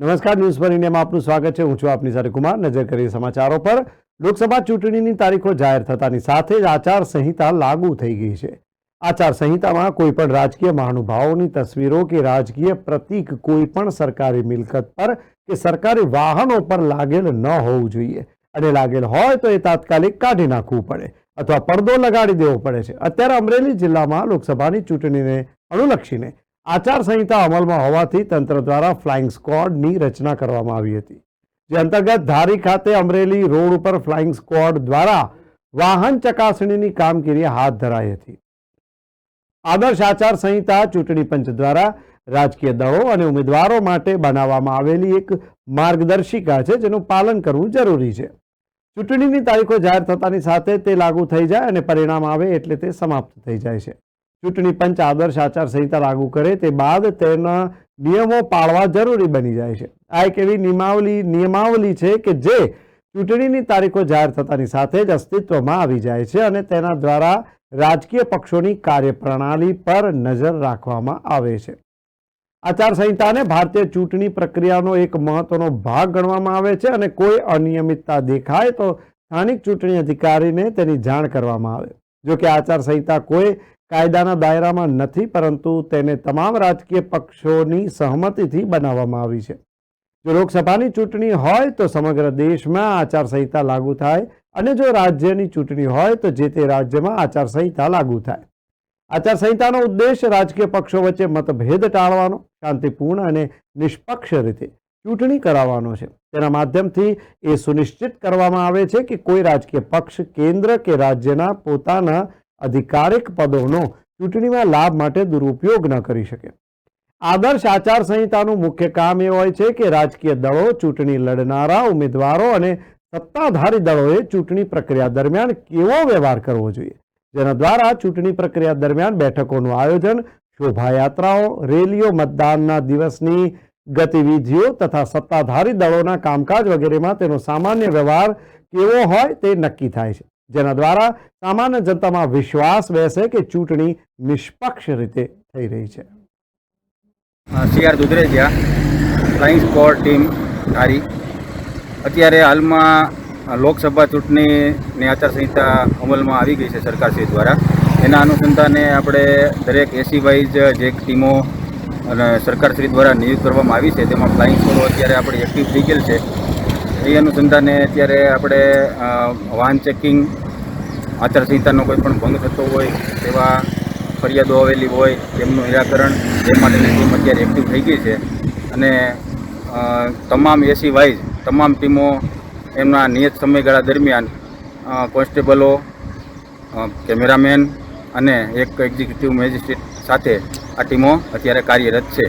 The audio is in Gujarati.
નમસ્કાર, ન્યૂઝ પર ઇન્ડિયામાં આપનું સ્વાગત છે. હું છું આપની સાથે કુમાર. નજર કરીએ સમાચારો પર. લોકસભા ચૂંટણીની તારીખો જાહેર થતાની સાથે જ આચાર સંહિતા લાગુ થઈ ગઈ છે. આચાર સંહિતામાં કોઈ પણ રાજકીય મહાનુભાવોની તસવીરો કે રાજકીય પ્રતીક કોઈ પણ સરકારી મિલકત પર કે સરકારી વાહનો પર લાગેલ ન હોવું જોઈએ. અને લાગેલ હોય તો એ તાત્કાલિક કાઢી નાખવું પડે અથવા પડદો લગાડી દેવો પડે છે. અત્યારે અમરેલી જિલ્લામાં લોકસભાની ચૂંટણીને અનુલક્ષીને આચાર સંહિતા અમલમાં હોવાથી તંત્ર દ્વારા ફ્લાઇંગ સ્કોડની રચના કરવામાં આવી હતી, જે અંતર્ગત ધારી ખાતે અમરેલી રોડ ઉપર ફ્લાઇંગ સ્કોડ દ્વારા વાહન ચકાસણીની કામગીરી હાથ ધરાઈ હતી. આદર્શ આચાર સંહિતા ચૂંટણી પંચ દ્વારા રાજકીય દળો અને ઉમેદવારો માટે બનાવવામાં આવેલી એક માર્ગદર્શિકા છે, જેનું પાલન કરવું જરૂરી છે. ચૂંટણીની તારીખો જાહેર થતાની સાથે તે લાગુ થઈ જાય અને પરિણામ આવે એટલે તે સમાપ્ત થઈ જાય છે. ચૂંટણી પંચ આદર્શ આચાર સંહિતા લાગુ કરે તે બાદ તેના નિયમો પાળવા જરૂરી બની જાય છે. આ એક એવી નિયમાવલી નિયમાવલી છે કે જે ચૂંટણીની તારીખો જાહેર થતાની સાથે જ અસ્તિત્વમાં આવી જાય છે અને તેના દ્વારા રાજકીય પક્ષોની કાર્યપ્રણાલી પર નજર રાખવામાં આવે છે. આચાર સંહિતાને ભારતીય ચૂંટણી પ્રક્રિયાનો એક મહત્વનો ભાગ ગણવામાં આવે છે અને કોઈ અનિયમિતતા દેખાય તો સ્થાનિક ચૂંટણી અધિકારીને તેની જાણ કરવામાં આવે. જો કે આચાર સંહિતા કોઈ કાયદાના દાયરામાં નથી, પરંતુ તેને તમામ રાજકીય પક્ષોની સહમતિથી બનાવવામાં આવી છે. જો લોકસભાની ચૂંટણી હોય તો સમગ્ર દેશમાં આચાર સંહિતા લાગુ થાય અને જો રાજ્યની ચૂંટણી હોય તો જે તે રાજ્યમાં આચારસંહિતા લાગુ થાય. આચારસંહિતાનો ઉદ્દેશ રાજકીય પક્ષો વચ્ચે મતભેદ ટાળવાનો, શાંતિપૂર્ણ અને નિષ્પક્ષ રીતે ચૂંટણી કરાવવાનો છે. તેના માધ્યમથી એ સુનિશ્ચિત કરવામાં આવે છે કે કોઈ રાજકીય પક્ષ કેન્દ્ર કે રાજ્યના પોતાના અધિકારિક પદોનો ચૂંટણીમાં લાભ માટે દુરુપયોગ ન કરી શકે. આદર્શ આચાર સંહિતાનું મુખ્ય કામ એ હોય છે કે રાજકીય દળો ચૂંટણી લડનારા ઉમેદવારો અને સત્તાધારી દળોએ ચૂંટણી પ્રક્રિયા દરમિયાન કેવો વ્યવહાર કરવો જોઈએ? જેના દ્વારા ચૂંટણી પ્રક્રિયા દરમિયાન બેઠકોનું આયોજન, શોભાયાત્રાઓ, રેલીઓ, મતદાનના દિવસની ગતિવિધિઓ તથા સત્તાધારી દળોના કામકાજ વગેરેમાં તેનો સામાન્ય વ્યવહાર કેવો હોય તે નક્કી થાય છે. જેના દ્વારા સામાન્ય જનતામાં વિશ્વાસ બેસે કે ચૂંટણી નિષ્પક્ષ રીતે થઈ રહી છે. C R Dudhrejiya flying squad team Dhari. અત્યારે હાલમાં લોકસભા ચૂંટણીની આચારસંહિતા અમલમાં આવી ગઈ છે સરકારશ્રી દ્વારા. એના અનુસંધાને આપણે દરેક એસી વાઇઝ જે ટીમો અને સરકારશ્રી દ્વારા નિયુક્ત કરવામાં આવી છે, તેમાં ફ્લાઇંગ સ્કોડો અત્યારે આપણી એક્ટિવ થઈ ગયેલ છે. એ અનુસંધાને અત્યારે આપણે વાહન ચેકિંગ, આચારસંહિતાનો કોઈ પણ ભંગ થતો હોય તેવા ફરિયાદો આવેલી હોય, તેમનું નિરાકરણ તે માટેની ટીમ અત્યારે એક્ટિવ થઈ ગઈ છે. અને તમામ એસી વાઇઝ, તમામ ટીમો એમના નિયત સમયગાળા દરમિયાન કોન્સ્ટેબલો કેમેરામેન અને એક એક્ઝિક્યુટિવ મેજિસ્ટ્રેટ સાથે આ ટીમો અત્યારે કાર્યરત છે.